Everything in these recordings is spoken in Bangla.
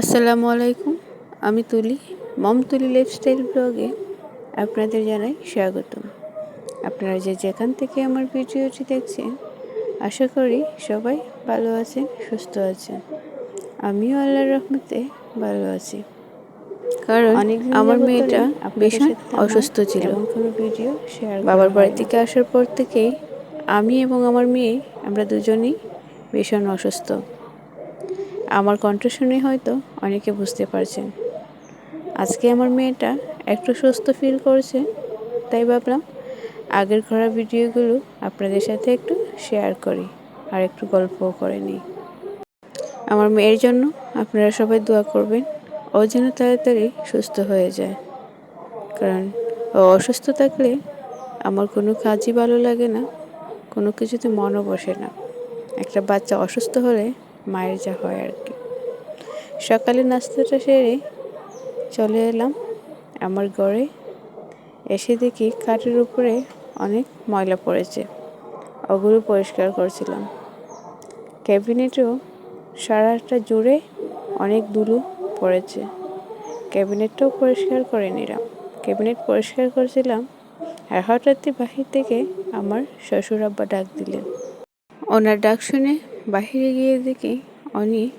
আসসালামু আলাইকুম আমি তুলি মম তুলি লাইফস্টাইল ব্লগে আপনাদের জানাই স্বাগতম। আপনারা যে যেখান থেকে আমার ভিডিওটি দেখছেন আশা করি সবাই ভালো আছেন সুস্থ আছেন। আমিও আল্লাহর রহমতে ভালো আছি। কারণ আমার মেয়েটা ভীষণ অসুস্থ ছিল। কোনো ভিডিও শেয়ার বাবার বাড়ি থেকে আসার পর থেকেই আমি এবং আমার মেয়ে আমরা দুজনেই ভীষণ অসুস্থ। আমার কণ্ঠ শুনে হয়তো অনেকে বুঝতে পারছেন। আজকে আমার মেয়েটা একটু সুস্থ ফিল করছে, তাই ভাবলাম আগের করা ভিডিওগুলো আপনাদের সাথে একটু শেয়ার করি আর একটু গল্পও করে নিই। আমার মেয়ের জন্য আপনারা সবাই দোয়া করবেন, ও যেন তাড়াতাড়ি সুস্থ হয়ে যায়। কারণ ও অসুস্থ থাকলে আমার কোনো কাজই ভালো লাগে না, কোনো কিছুতে মনও বসে না। একটা বাচ্চা অসুস্থ হলে মায়ের যা হয় আর কি। সকালে নাস্তাটা সেরে চলে এলাম আমার ঘরে। এসে দেখি কাঠের উপরে অনেক ময়লা পড়েছে। ওগুলো পরিষ্কার করছিলাম। ক্যাবিনেটেও সারাটা জুড়ে অনেক ধুলো পড়েছে। ক্যাবিনেটটাও পরিষ্কার করে নিলাম। ক্যাবিনেট পরিষ্কার করছিলাম আর হঠাৎই বাহির থেকে আমার শ্বশুর আব্বা ডাক দিলেন। ওনার ডাক শুনে বাহিরে গিয়ে দেখি উনি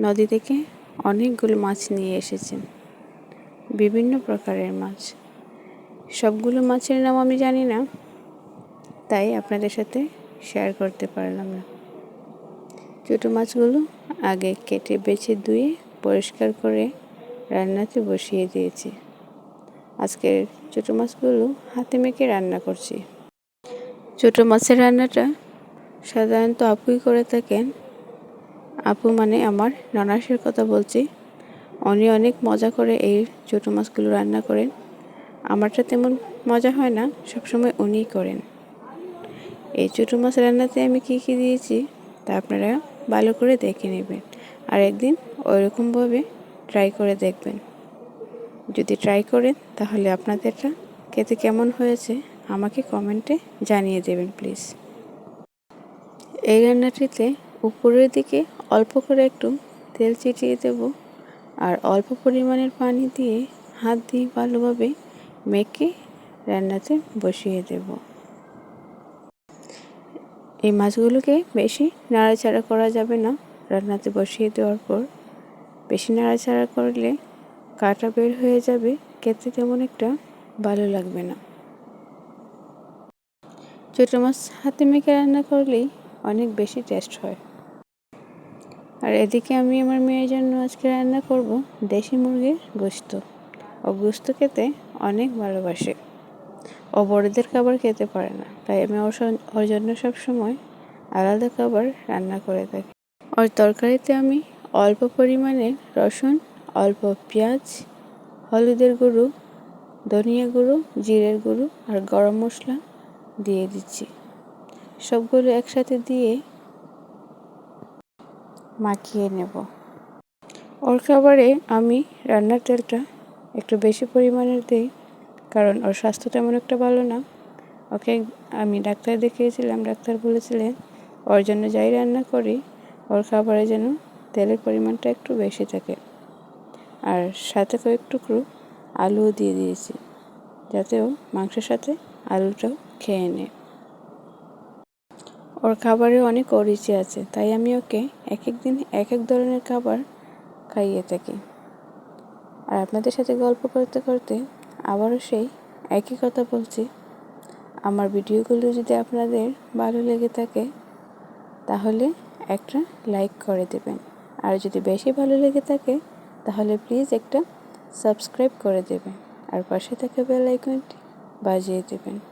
নদী থেকে অনেকগুলো মাছ নিয়ে এসেছেন। বিভিন্ন প্রকারের মাছ। সবগুলো মাছের নাম আমি জানি না, তাই আপনাদের সাথে শেয়ার করতে পারলাম না। ছোটো মাছগুলো আগে কেটে বেছে ধুয়ে পরিষ্কার করে রান্নাতে বসিয়ে দিয়েছি। আজকের ছোটো মাছগুলো হাতে মেখে রান্না করছি। ছোটো মাছের রান্নাটা সাধারণত আপুই করে থাকেন। আপু মানে আমার ননাসের কথা বলছি। উনি অনেক মজা করে এই ছোটো মাছগুলো রান্না করেন। আমারটা তেমন মজা হয় না, সবসময় উনিই করেন। এই ছোটো মাছ রান্নাতে আমি কী কী দিয়েছি, তা আপনারা ভালো করে দেখে নেবেন। আর একদিন ওইরকমভাবে ট্রাই করে দেখবেন। যদি ট্রাই করেন, তাহলে আপনাদেরটা খেতে কেমন হয়েছে, আমাকে কমেন্টে জানিয়ে দেবেন, প্লিজ। এই রান্নাটিতে উপরের দিকে অল্প করে একটু তেল চিটিয়ে দেব আর অল্প পরিমাণের পানি দিয়ে হাত দিয়ে ভালোভাবে মেখে রান্নাতে বসিয়ে দেব। এই মাছগুলোকে বেশি নাড়াচাড়া করা যাবে না রান্নাতে বসিয়ে দেওয়ার পর। বেশি নাড়াচাড়া করলে কাটা বের হয়ে যাবে, খেতে তেমন একটা ভালো লাগবে না। ছোটো মাছ হাতে মেখে রান্না করলেই অনেক বেশি টেস্ট হয়। আর এদিকে আমি আমার মেয়ের জন্য আজকে রান্না করব দেশি মুরগির গোস্ত। ও গোস্ত খেতে অনেক ভালোবাসে। ও বড়দের খাবার খেতে পারে না, তাই আমি ওর ওর জন্য সবসময় আলাদা খাবার রান্না করে থাকি। ওর তরকারিতে আমি অল্প পরিমাণে রসুন, অল্প পেঁয়াজ, হলুদের গুঁড়ো, ধনিয়া গুঁড়ো, জিরের গুঁড়ো আর গরম মশলা দিয়ে দিচ্ছি। সবগুলো একসাথে দিয়ে মাখিয়ে নেব। ওর খাবারে আমি রান্নার তেলটা একটু বেশি পরিমাণের দিই, কারণ ওর স্বাস্থ্য তেমন একটা ভালো না। ওকে আমি ডাক্তার দেখিয়েছিলাম, ডাক্তার বলেছিলেন ওর জন্য যাই রান্না করি, ওর খাবারে যেন তেলের পরিমাণটা একটু বেশি থাকে। আর সাথে কয়েক টুকরো আলুও দিয়ে দিয়েছি, যাতে ও মাংসের সাথে আলুটাও খেয়ে নেয়। ওর খাবারে অনেক অরুচি আছে, তাই আমি ওকে এক এক দিন এক এক ধরনের খাবার খাইয়ে থাকি। আর আপনাদের সাথে গল্প করতে করতে আবারও সেই একই কথা বলছি। আমার ভিডিওগুলো যদি আপনাদের ভালো লেগে থাকে, তাহলে একটা লাইক করে দেবেন। আর যদি বেশি ভালো লেগে থাকে, তাহলে প্লিজ একটা সাবস্ক্রাইব করে দেবেন। আর পাশে থাকা বেল আইকনটি বাজিয়ে দেবেন।